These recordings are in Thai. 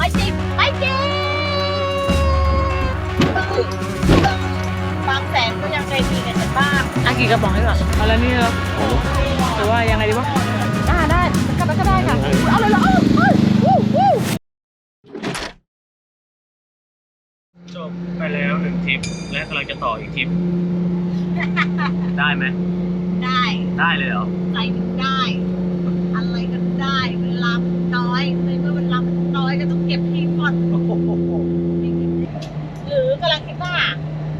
ไม่จริงไม่จริงบางแสนก็ยังใจดีกับฉันบ้างอากี่กระป๋องให้ก่อนเอาแล้วนี่เหรอหรือว่ายังไงดีวะอ่าได้กลับไปก็ได้ค่ะ เอาเลยเหรอเอาเอาวู้วู้จบไปแล้วหนึ่งทริปและกำลังจะต่ออีกทริป ได้ไหม ได้ได้เลยเหรอ ใจถึงได้ อะไรก็ได้ เวลามันน้อยในเมื่อเวลามันน้อยก็ต้อง เก็บทีหมดโอ้โหรือกำลังคิดว่า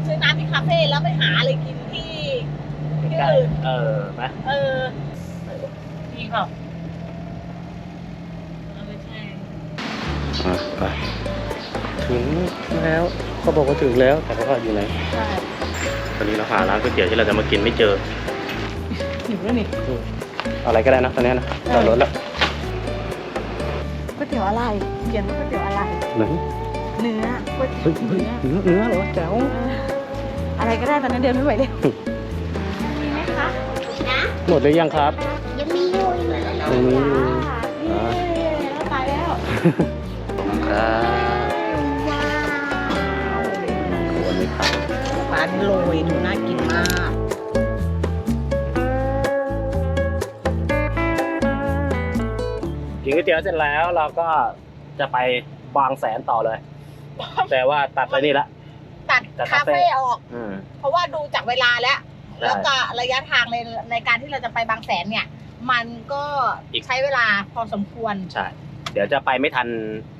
ซื้อน้ำที่คาเฟ่แล้วไปหาอะไรกินที่ที่อื่นเออไหมเออนี่เปล่าไม่ใช่ไปถึงแล้วเขาบอกว่าถึงแล้วแต่เขาอยู่ไหนใช่ตอนนี้เราหาร้านก๋วยเตี๋ยวที่เราจะมากินไม่เจอหิวแล้วนี่อะไรก็ได้นะตอนนี้นะจอดรถแล้ว อะไรเขียนว่าก๋วยเตี๋ยวอะไร ไหนเนื้อก๋วยเตี๋เฮ้ยยวเฮ้ยเนื้อเนื้อเนื้อเหรอแจ๋วเอออะไรก็ได้ตอนนั้นเดินไม่ไหวเลยมีไหมคะนะหมดหรือยังครับ ยังมีอยู่ยังมีอยู่นี่แล้วตายแล้วครับวันนี้ครับ ปลาโรยดูน่ากิน นก๋วยเตี๋ยวเสร็จแล้วเราก็จะไปบางแสนต่อเลย แต่ว่าตัดไปนี่ละ ตัดตัดคาคาเฟ่เฟ่ออก อืม เพราะว่าดูจากเวลาแล้วใช่แล้วก็ระยะทางในในการที่เราจะไปบางแสนเนี่ย มันก็อีกใช้เวลาพอสมควรใช่ เดี๋ยวจะไปไม่ทัน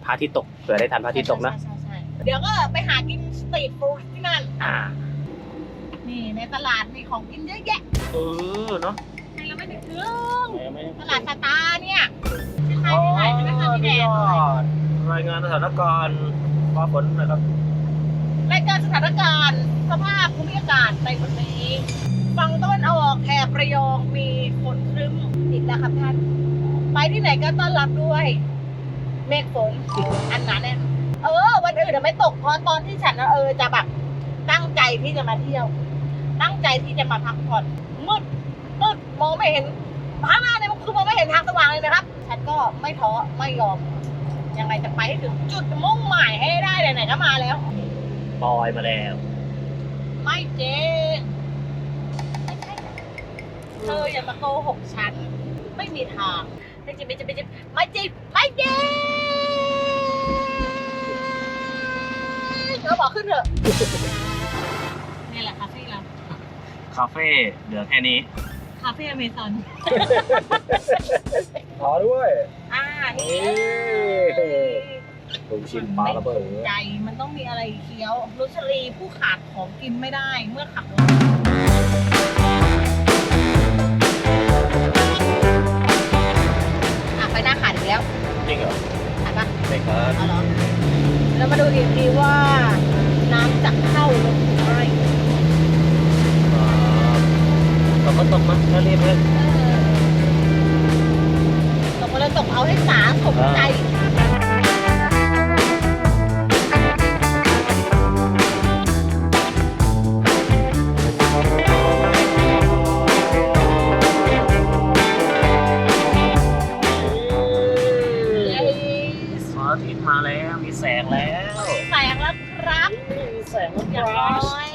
พระอาทิตย์ตกเผื่อได้ทันพระอาทิตย์ตกนะใช่ใช่ใช่เดี๋ยวก็ไปหากินสตรีทฟู้ดที่นั่น อ่านี่ในตลาดมีของกินเยอะแยะเออเนาะ ให้เราไม่ถึง ตลาดสตาร์เนี่ย ที่ไทยที่ไหนใช่ไหมคะพี่แดรายงานสถานการณ์ฟ้าฝนนะครับ รายการสถานการณ์สภาพภูมิอากาศในวันนี้ฝั่งตะวันออกแถบระยองมีฝนครึ้มอีกแล้วครับท่าน ไปที่ไหนก็ต้อนรับด้วย เมฆฝนอันหนาแน่นเออ วันอื่นไม่ตกเพราะตอนที่ฉันเออจะแบบตั้งใจที่จะมาเที่ยว ตั้งใจที่จะมาพักผ่อนมืดมืดมองไม่เห็นข้างหน้าเนี่ยมันคือมองไม่เห็นทางสว่างเลยนะครับ ฉันก็ไม่ท้อไม่ยอม ยังไงจะไปให้ถึงจุดมุ่งหมายให้ได้ไหนๆก็มาแล้ว ปอยมาแล้ว ไม่จริงไม่ใช่เธออย่ามาโกหกฉัน ไม่มีทางไม่จริงไม่จริงไม่จริงไม่จริงไม่จริงเธอบอกขึ้นเถอะนี่แหละคาเฟ่เราคาเฟ่เหลือแค่นี้ คาเฟ่อเมซอนขอ ด้วย อ่านี่ลูกชิ้นปลาระเบิดใจมันต้องมีอะไรเคี้ยวรุชลีผู้ขาดของกินไม่ได้เมื่อขับรถอะไปหน้าขาดอีกแล้ว จริงเหรอขาดปะไม่ครับเอาเหรอแล้วมาดูอีกทีว่าน้ำจะเข้ารถหรือไม่เราก็ตกมาแค่รีบเลย ตกมาแล้วตกเอาให้สาสมใจ พระอาทิตย์มาแล้วมีแสงแล้ว แสงแล้วครับมีแสงอย่างน้อย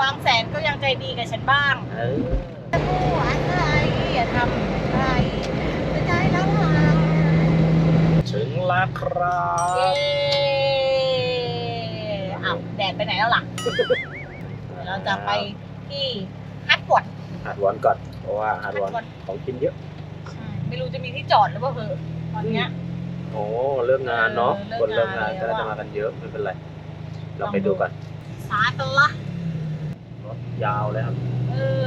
บางแสนก็ยังใจดีกับฉันบ้าง เออผู้อะไรอย่าทำอะไรจะใจแล้วหา ถึง แล้วครับเย้อ้าวแดดไปไหนแล้วล่ะ เดี๋ยวเราจะไปที่ฮัทปวดหาดวอนก่อนเพราะว่าหาดวอนของกินเยอะไม่รู้จะมีที่จอดหรือเปล่าเหอะตอนเนี้ย โอ้เริ่มงานเนาะเออคนเริ่มงานเลิก็กงานจะมากันเยอะไม่เป็นไร เราลองดูไปดูกันสาตละรถยาวเลยครับ เออ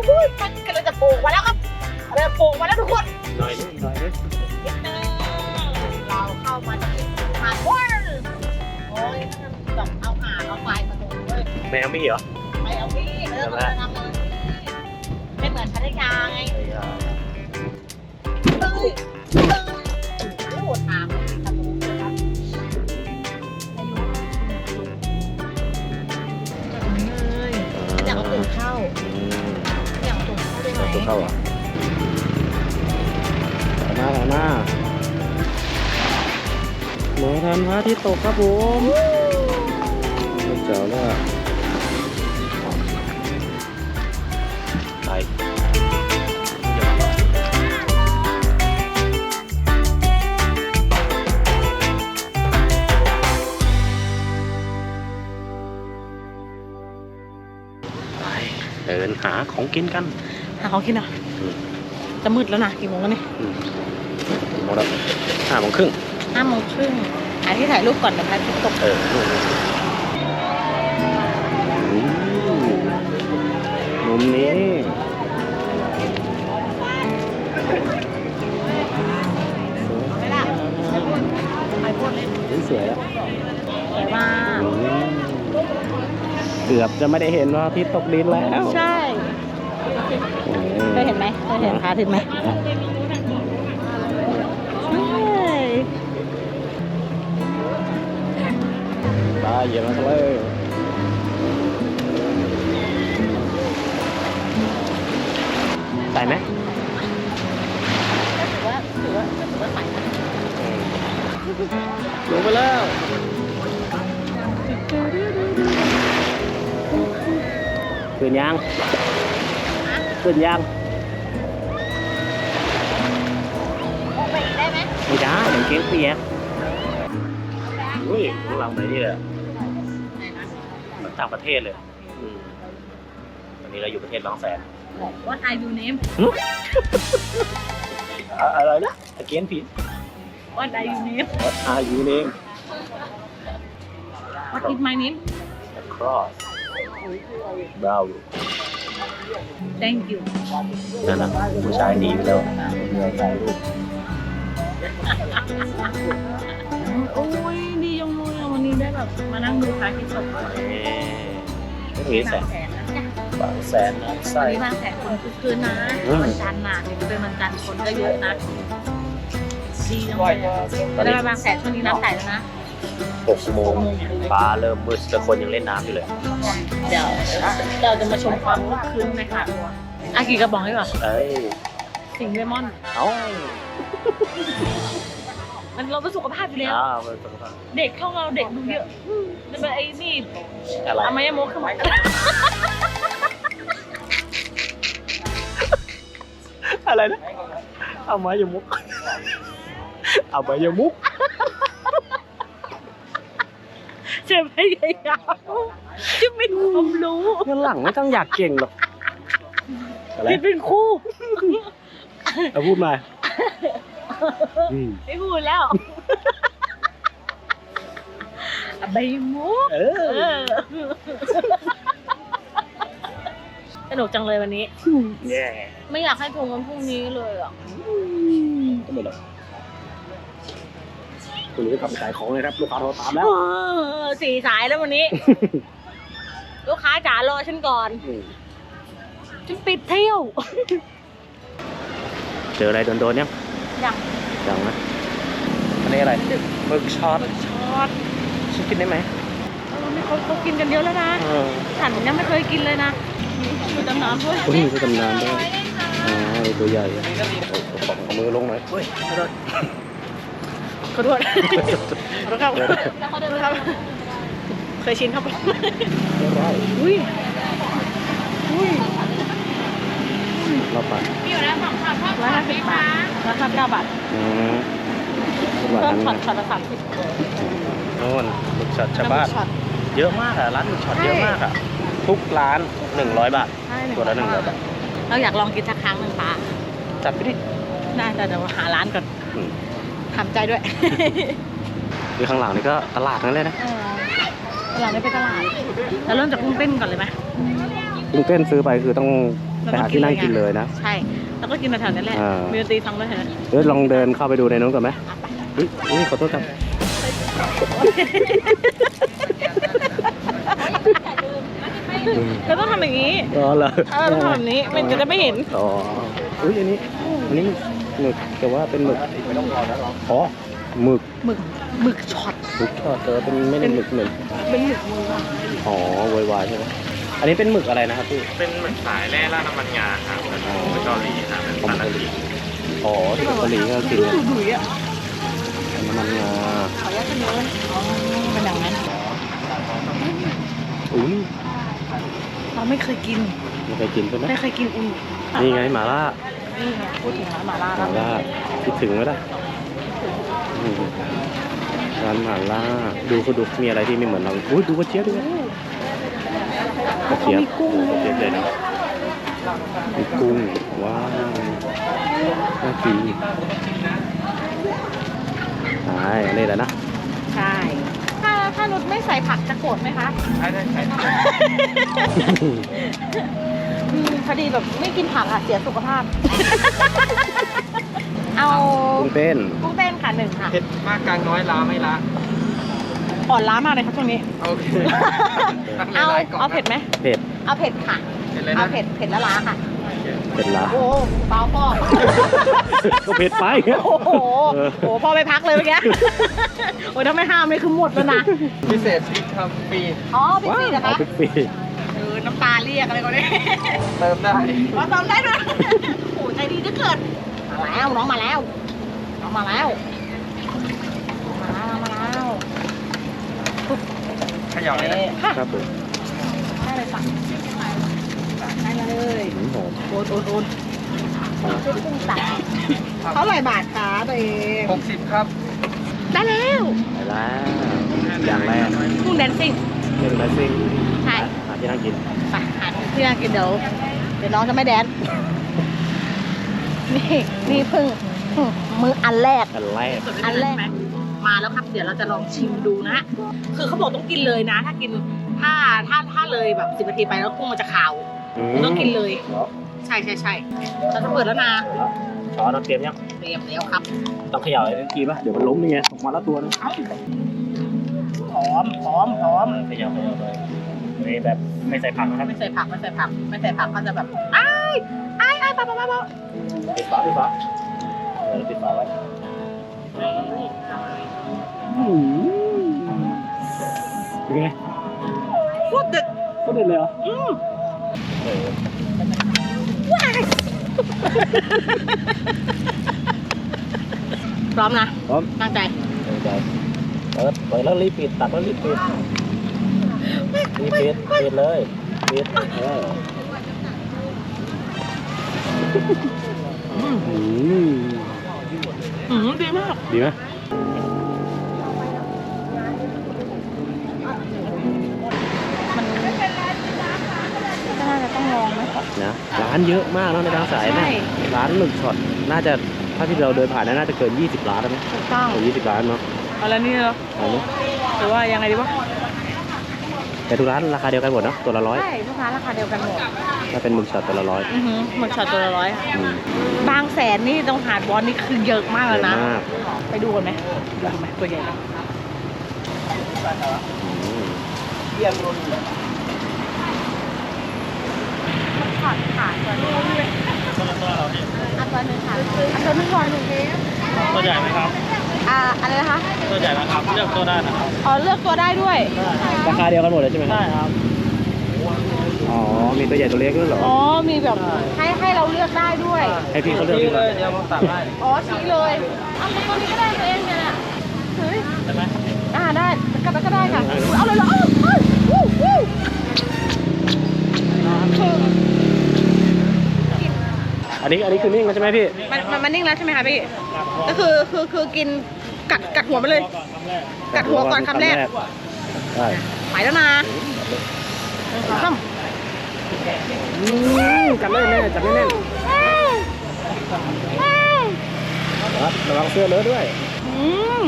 อาทิตย์เนี่ยอุ้ยมันกำลังจะปลูกมาแล้วครับกำลังจะปลูกมาแล้วทุกคนหน่อยนิดหน่อยนิดนิดนึงเราเข้ามาที่หาดว้าวโอ้ยแบบเอาหาดเอาไฟมาลงด้วยแมวมีเหรอไปเอาพี่เออมาทำเลยไม่เหมือนพัทยาไงตึ้งตึ้งโอ้โหถามเลยครับผมนะครับเลยอยากเอาตุ่มเข้า เข้าหมตัวเข้าอะมาแล้วมาหมูทันพระอาที่ตกครับผมเจ๋อเลยอะไปเดินหาของกินกัน หาของกินอะอืมจะมืดแล้วนะกี่โมงแล้วเนี่ยอืมโมงแล้วห้าโมงครึ่งห้าโมงครึ่งอันที่ถ่ายรูปก่อนนะคะที่ตกเออมุมนี้ไม่ล่ะไปพูดเลยสวยอะสวยมากเกือบจะไม่ได้เห็นว่าอาที่ตกดินแล้ว ใช่ เคยเห็นไหมเคยเห็นพระอาทิตย์ไหมใช่ตาเย็นมากเลยใส่ไหมถือว่าถือว่าถือว่าใส่นะลงไปแล้วขึ้นยัง ขึ้นยังออกไปอีกได้ไหมไม่ได้เดี๋ยวเก๊งเปียกอุ้ยข้างหลังไหนเนี่ยเหมือนต่างประเทศเลยอืมตอนนี้เราอยู่ประเทศบางแสน What are you name อะอะไรนะเก๊งผิด What are you name What are you name What is my name Across Bravo Thank you นั่นนะผู้ชายหนีไปแล้วเหนื่อยถ่ายรูปโอ้ยดีจังเลยอะวันนี้ได้แบบมานั่งดูพระอาทิตย์ตกนี่นี่แสนแสนนะจ๊ะบางแสนน้ำใสวันนี้บางแสนคนคึกคืนนะอืม วันจันทร์น่ะถึงจะเป็นวันจันทร์คนก็เยอะนะดีจังเลยอะตอนแล้วนี้บางแสนช่วงนี้น้ำใสแล้วนะ หกโมงฟ้าเริ่มมืดแต่คนยังเล่นน้ำอยู่เลย เดี๋ยวเราจะมาชมความคึกคืนในค่ะอากี่กระบอกดีกว่าเอ้ยสิงห์เลมอน เอ้ามันเราเป็นสุขภาพอยู่แล้ว อ้าวมันเป็นเด็กช่องเราเด็กดูเยอะจะเป็นไอ้นี่อะไรอามายาโมะขึ้นมาอะไรนะเอามายมุกเอามายมุก จะพยายามจะไม่ความรู้งั้นหลังไม่ต้องอยากเก่งหรอกอะไรที่เป็นคู่เอาพูดมาอืมไม่พูดแล้วใบมุกเอเอออสนุกจังเลยวันนี้แย่ไม่อยากให้ทุงวันพรุ่งนี้เลยอะก็ไม่หรอ กคุณรู้จะกลับไปขายของเลยครับลูกค้าโทรตามแล้ว เออสี่สายแล้ววันนี้ ลูกค้าจ๋ารอฉันก่อนอืมฉันปิดเที่ยว เจออะไรโดนๆยังอย่างยังนะอันนี้อะไรหมึกช็อตช็อตฉันกินได้ไหมเออไม่เขาเขากินกันเยอะแล้วนะเออฉันยังไม่เคยกินเลยนะมีดำน้ำด้วยคุณมีตำนานด้วยอ๋อตัวใหญ่อะเอาเอาของเอามือลงหน่อยเฮ้ย ขอโทษขอโทษขอโทษครับขอโทษครับ เคยชินครับไม่ได้อุ้ยอุ้ยเราปัดร้อยห้าสิบบาทราคาเก้าบาทอืมทุกวันเพิ่มนั้นช็อตช็อตละสามสิบโน่นหมึกช็อตชาวบ้านช็อตเยอะมากอะร้านหมึกช็อตเยอะมากอะทุกร้านหนึ่งร้อยบาทใช่ตัวละ100บาทเราอยากลองกินสักครั้งหนึ่งป้าจัดไปดิได้แต่เดี๋ยวหาร้านก่อน อืมทำใจด้วยคือข้างหลังนี่ก็ตลาดนั่นเลยนะเออตลาดนี้เป็นตลาดเราเริ่มจากกุ้งเต้นก่อนเลยไหมกุ้งเต้นซื้อไปคือต้องไปหาที่นั่งกินเลยนะ ใช่ แล้วก็กินแถวๆนั้นแหละอ่ามีมีดนตรีฟังด้วยเถอะเดี๋ยวลองเดินเข้าไปดูในนู้นก่อนไหมอุ๊ยอุ๊ยขอโทษครับเเราต้องทำอย่างนี้ อ๋อเหรอเออต้องทำแบบนี้ มันจะได้ไม่เห็น อ๋อ อุ้ยอันนี้ อันนี้ หมึกแต่ว่าเป็นหมึกอ๋อหมึกหมึกหมึกช็อตหมึกทอดแต่ว่าเป็นไม่ได้หมึกเหมือนเป็นหมึกมืออ๋อโวยวายใช่ไหมอันนี้เป็นหมึกอะไรนะครับพี่เป็นเหมือนสายแร่ล่าดน้ำมันงาครับเป็นของเกาหลีครับเป็นปลานาทีอ๋อที่เป็นเกาหลีก็กินดุกันดุยอะน้ำมันงาขออนุญาตเสนออ๋อเป็นอย่างนั้นอุ้ยเราไม่เคยกินไม่เคยกินใช่ไหมไม่เคยกินอุ้ยนี่ไงหม่าล่า นี่ไงพูดถึงร้านหมาล่าหม่าล่าคิดถึงไหมล่ะอืมร้านหม่าล่าดูเขาดูมีอะไรที่ไม่เหมือนเราอุ้ยดูกระเจี๊ยบด้วยกระเจี๊ยบมีกุ้งกระเจี๊ยบเลยนะมีกุ้งว้าวน่ากินใช่อันนี้แหละนะใช่ ถ้าถ้านุชไม่ใส่ผักจะโกรธไหมคะ ใช่ใช่ใช่อืม พอดีแบบไม่กินผักอะเสียสุขภาพ เอากุ้งเต้นกุ้งเต้นค่ะหนึ่งค่ะ เผ็ดมากกลางน้อยล้าไม่ล้าอ่อนล้ามากเลยครับช่วงนี้ โอเคตั้งเอาหลายๆกล่องเอาเผ็ดไหมเผ็ดเอาเผ็ดค่ะ เผ็ดเลยเอานะเผ็ดเผ็ดละล้าค่ะ เผ็ดละโอ้เปล่าพ่อก็เผ็ดไป โอ้โหเออ โอ้โหพ่อไปพักเลยเมื่อกี้โอ้ยถ้าไม่ห้ามเลยคือหมดแล้วนะ พิเศษพริกทำฟรีอ๋อพี่ปีนะเอาคะพริกฟรี เออน้ำตาเรียกอะไรก่อนเนี่ยเติมได้มาตอมได้ด้วยโอ้ใจดีเหลือเกินมาแล้วน้องมาแล้วน้องมาแล้วมาแล้วมาแล้วเขย่าเลยนะค่ะครับผมได้เลยสั่งได้เลยหืมหอมโอนโอนโอนชุดกุ้งสับเท่าไหร่บาทคะตัวเองหกสิบครับ ได้แล้วไปแล้วอย่างแรกกุ้งแดนซิ่งหนึ่งแบซิ่งใช่หา ที่นั่งกินไปหาที่นั่งกินเดี๋ยวเดี๋ยวน้องจะไม่แดนนี่นี่เพิ่งเพิ่งมืออันแรกอันแรกอันแรกมาแล้วครับเดี๋ยวเราจะลองชิมดูนะคือเขาบอกต้องกินเลยนะ ถ้ากินถ้าถ้าถ้าเลยแบบสิบนาทีไปแล้วกุ้งมันจะขาวมต้องกินเลยเหรอใช่ใช่ใช่เราจะเปิดแล้วนะเดี๋ยวแล้วช้อนเอาเตรียมยังเตรียมแล้วครับ ต้องเขย่าให้ทีป่ะเดี๋ยวมันล้มนี่ไงออกมาแล้วตัวนึงเอ้าหอมหอมหอมเขย่าเขย่าเลย นี่แบบไม่ใส่ผักนะครับไม่ใส่ผักไม่ใส่ผักไม่ใส่ผักก็จะแบบอ้ายอ้ายอ้ายปะปะปะปะปิดฝาปิดฝาเออปิดฝาไว้อืมเป็นไงโคตรเด็ดก็เด็ดเลยเหรออืมเออพร้อมนะพร้อมตั้งใจเปิดใจเปิดเปิดแล้วรีบปิดตัดแล้วรีบปิด รีบปิดปิดเลยปิดเอออืมอืมดีมาก ดีไหมมันก็น่าจะต้องลองไหมนะร้านเยอะมากเนอะในทางสายใช่นะร้านหมึกช็อตน่าจะถ้าที่เราเดินผ่านน่าจะเกิน 20 ร้านแล้วไหมถูกต้องเกิน20 ร้านเนาะเอาแล้วนี่เหรอเอาไหมหรือว่ายังไงดีวะ แต่ทุกร้านราคาเดียวกันหมดเนอะตัวละร้อยใช่ลูกค้าราคาเดียวกันหมดถ้าเป็นหมึกช็อตตัวละร้อยอือหือหมึกช็อตตัวละร้อยค่ะอืมบางแสนนี่ตรงหาดบอลนี่คือเยอะมากเยแล้วอะนะ มากไปดูกันไหมดูกันไหมตัวใหญ่ไหมอืมช็อตค่ะตัวนี้อันตัวหนึ่งค่ะอันตัวหนึ่งก่อนหนึ่งตัวใหญ่ไหมครับ อ่าอะไรนะคะตัวใหญ่นะครับเลือกตัวได้นะครับอ๋อเลือกตัวได้ด้วยราคาเดียวกันหมดเลยใช่ไหมใช่ครับอ๋อมีตัวใหญ่ตัวเล็กด้วยเหรออ๋อมีแบบให้ให้เราเลือกได้ด้วย ให้พี่เขาเลือกนี่ดีกเลว่ายเดี๋ยวผมตัดให้อ๋อชี้เลยเอาตัวนี้ก็ได้ตัวเองเนี่ยเฮ้ยใช่ไหมอ่าได้ก็ก็ได้ค่ะเอาเลยเหรอเอาเอาวู้วู้คือ อันนี้อันนี้คือนิ่งแล้วใช่ไหมพี่มันมันมันนิ่งแล้วใช่ไหมคะพี่ ก็คือคือคือกินกัดกัดหัวมันเลย กัดหัวก่อนคำแรกใช่ไปแล้วนะสองสามจับแน่แน่จับแน่แน่ครับระวังเสื้อเลอะด้วยอืม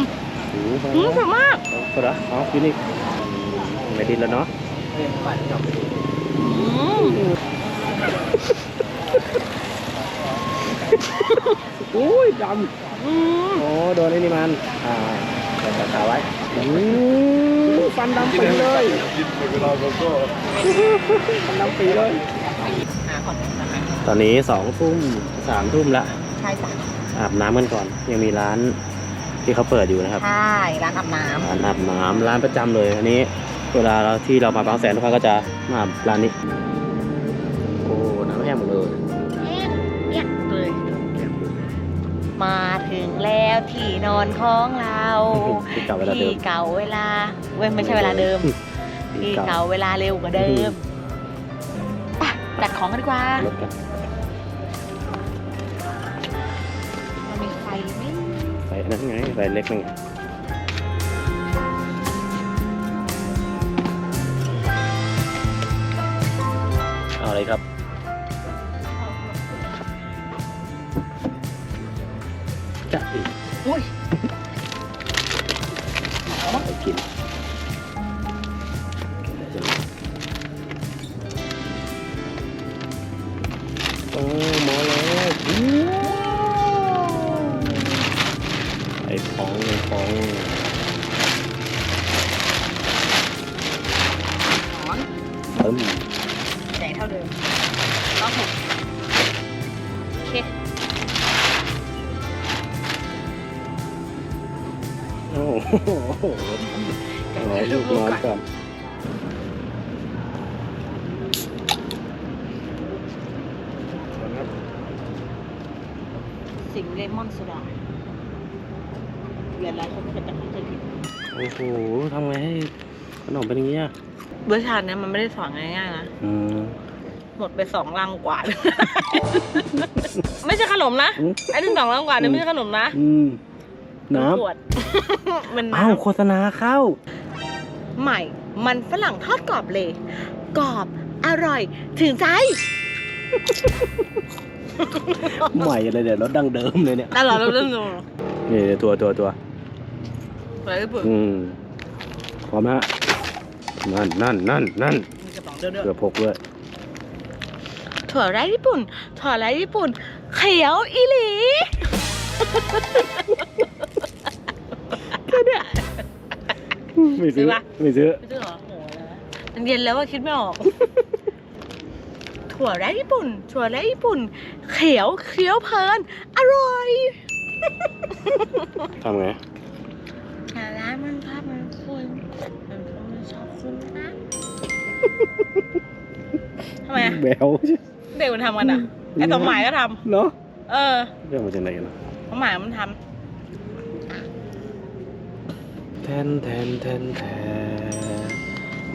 โอ้โหอืมสวยมาก ก็เหรออ๋อฟินิกไม่ดินแล้วเนาะอืม อุ้ยดอืม โอ้โดนไอ้นี่มัน อ่าแต่แต่ขาไว้อืมฟันดำปีเลยเวลาโกโก้ฟันดำปีเลย หาก่อนนะคะตอนนี้สองทุ่มสามทุ่มละ ใช่จ้ะอาบน้ำกันก่อน ยังมีร้านที่เขาเปิดอยู่นะครับ ใช่ร้านอาบน้ร้านอาบน้ำร้านประจำเลย อันนี้ เวลาเราที่เรามาบางแสนทุกครั้งก็จะมาร้านนี้ มาถึงแล้วที่นอนของเราที่เก่าเวลาเดิที่มเก่าเวลาเว้ยไม่ใช่เวลาเดิม ที่เก่าเวลาเร็วกว่าเดิมไปจัดของกันดีกว่า รถกันมันมีไฟไหมไฟนั่นไงไฟเล็กนั่นไงเอาอะไรครับ ตึ้มใหญ่เท่าเดิมต้องถูกโอเคโอ้โหเดี๋ยวเอาให้ลูลูกกนอนๆก่ก่ออนนสิงห์เลมอนโซดาเรียนอะไรเขาไม่เคยจำไม่เคยผิดโอ้โหทำไงให้ขนมเป็นอย่างนี้อะเวอร์ชันเนี้ยมันไม่ได้สอนง่ายๆนะ อืม หมดไปสองลังกว่า ไม่ใช่ขนมนะ อืมไอ้หนึ่งสองลังกว่าเนี่ยอืม ไม่ใช่ขนมนะอืมน้ขวด มันำน้อ้าวโฆษณาเข้าำใหม่ มันฝรั่งทอดกรอบเลย กรอบ อร่อย ถึงใจใหม่เลยเดี๋ยวรถดังเดิมเลยเนี่ยตลอดเราเริ่มดูนี่ตัวตัวตัวอะไรญี่ปุ่นอืมพร้อมนะฮะ นั่นนั่นนั่นนั่นมีกระป๋องเด้อเกือบพกด้วยๆถั่วไร้ญี่ปุ่น ถั่วไร้ญี่ปุ่น เขียวอีหลีไม่ซื้อซื้อปะไม่ซื้อไม่ใช่เหรอโหอะไรวะมันเย็นแล้วว่าคิดไม่ออกถั่วแร้ญี่ปุ่น ถั่วแร้ญี่ปุ่น เขียวเคี้ยวเพลินอร่อยทำไงแต่ร้านมันภาพมันคุณ มันก็ไม่ชอบคุณนะทำไมอะแบวเด็กมันทำกันอะไอ้สมหมายก็ทเนาะำเออเรื่องมาจากไหนกันนะสมหมายมันทแทนแทนแทนแทน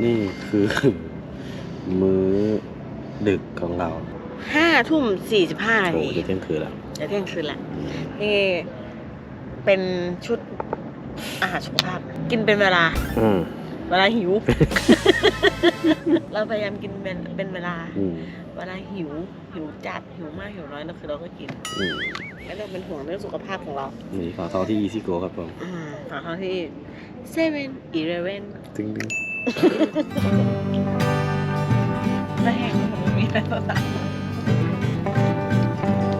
นี่คือ มื้อดึกของเราำห้าทุ่มสี่สิบห้านาโอ้ทีจะเที่ยงคืนแล้วจะเที่ยงคืนละนี่เป็นชุดอาหารสุขภาพ กินเป็นเวลา อืม เวลาหิว เราพยายามกินเป็นเป็นเวลา อืมเวลาหิว หิวจัด หิวมาก หิวน้อยนั่นคือเราก็กิน อืมแล้วเราเป็นห่วงเรื่องสุขภาพของเรา นี่ขอท่อที่ Easy Go ครับผมอืมขอเข้าที่เซเว่นอีเลเว่นตึงตึงไม่แห้งมันมีอะไรต่าง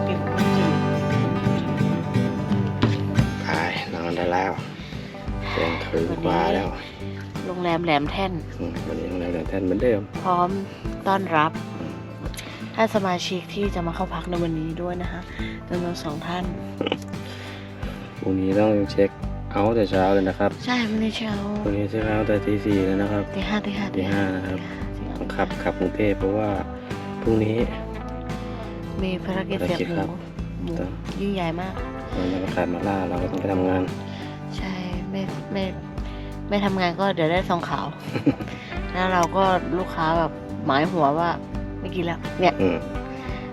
กินมันจืดไปนอนได้แล้วเที่ยงคืนกว่าแล้ว โรงแรมแหลมแท่นอืมวันนี้โรงแรมแหลมแท่นเหมือนเดิม พร้อมต้อนรับท่านสมาชิกที่จะมาเข้าพักในวันนี้ด้วยนะคะจำนวนสองท่านพรุ่งนี้ต้องเช็คเอาท์แต่เช้าเลยนะครับ ใช่วันนี้เช้าพรุ่งนี้เช็คเอาท์แต่ตีสี่แล้วนะครับตีห้าตีห้าตีห้านะครับต้องขับขับกรุงเทพเพราะว่าพรุ่งนี้ มีภารกิจเสียบหครัมูบหมูยิ่งใหญ่มากเราประกาศมาล่าเราก็ต้องไปทำงาน ใช่ไม่ไม่ ไม่ทำงานก็เดี๋ยวได้ซองขาว แล้วเราก็ลูกค้าแบบหมายหัวว่าไม่กินแล้วเนี่ยอืม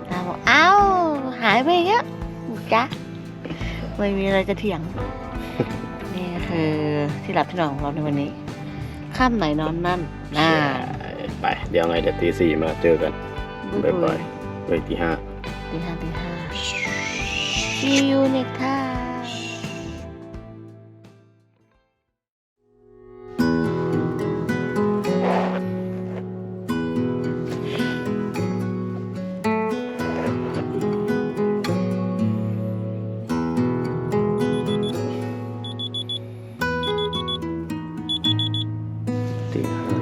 เราบอกเอ้าหายไปเยอะจ้ะไม่มีอะไรจะเถียง นี่คือที่หลับที่นอนของเราในวันนี้ข้ามไหนนอนนั่นน่าไปเดี๋ยวไงเดี๋ยวตีสี่มาเจอกันบ๊ายบ่บาอยยๆไปตีห้า ตีห้าตีห้า see you next time Christina.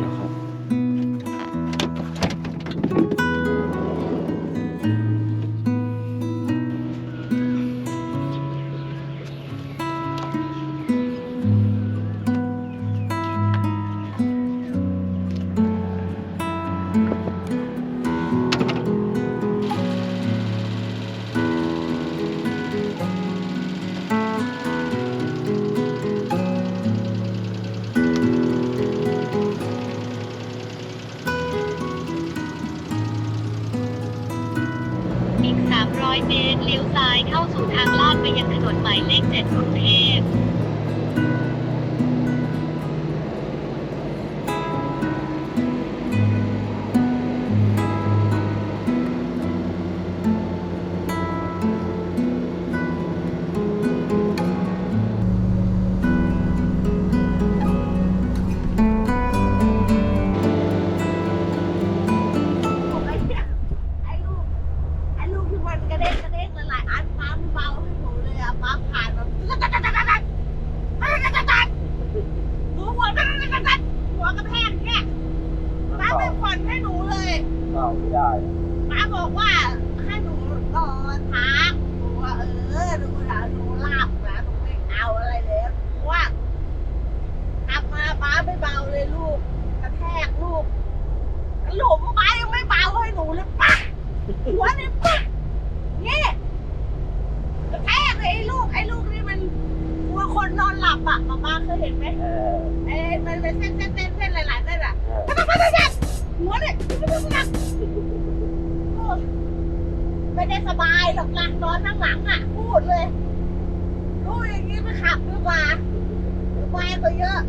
สบายกว่าเยอะ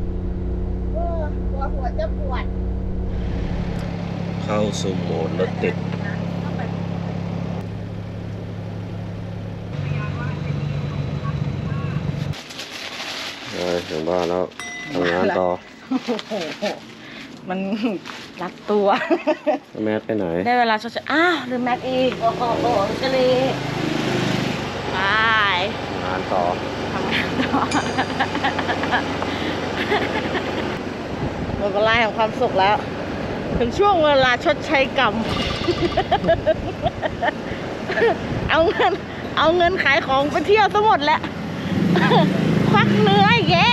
เออหัวหัวจะปวดเข้าสู่โหมดรถติดเออถึงบ้านแล้วทำงานต่อ โอ้โหมันรักตัว แมสไปไหน ได้เวลาชดเชยอ้าวลืมแม็กอีก โอ้โหจะเลยไป งานต่อทำงานต่อ หมดเวลาแห่งความสุขแล้ว ถึงช่วงเวลาชดใช้กรรม เอาเงิน เอาเงินขายของไปเที่ยวซะหมดแล้ว ควักเนื้อแย่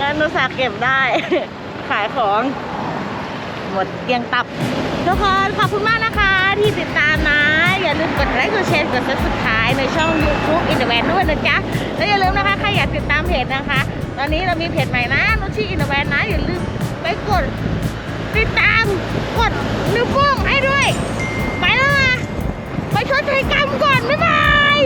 งานนุสาหเก็บได้ ขายของ หมดเกลี้ยงตับ ทุกคนขอบคุณมากนะคะที่ติดตามนะ อย่าลืมกดไลค์กดแชร์กดซับสไครายในช่อง YouTube In The Van ด้วยนะจ๊ะ แล้วอย่าลืมนะคะใครอยากติดตามเพจนะคะ ตอนนี้เรามีเพจใหม่นะนุชีอินเดอะแวนนะ อย่าลืมไปกดติดตามกดนิ้วโป้งให้ด้วย ไปแล้วนะไปชดใช้กรรมก่อน บ๊ายบาย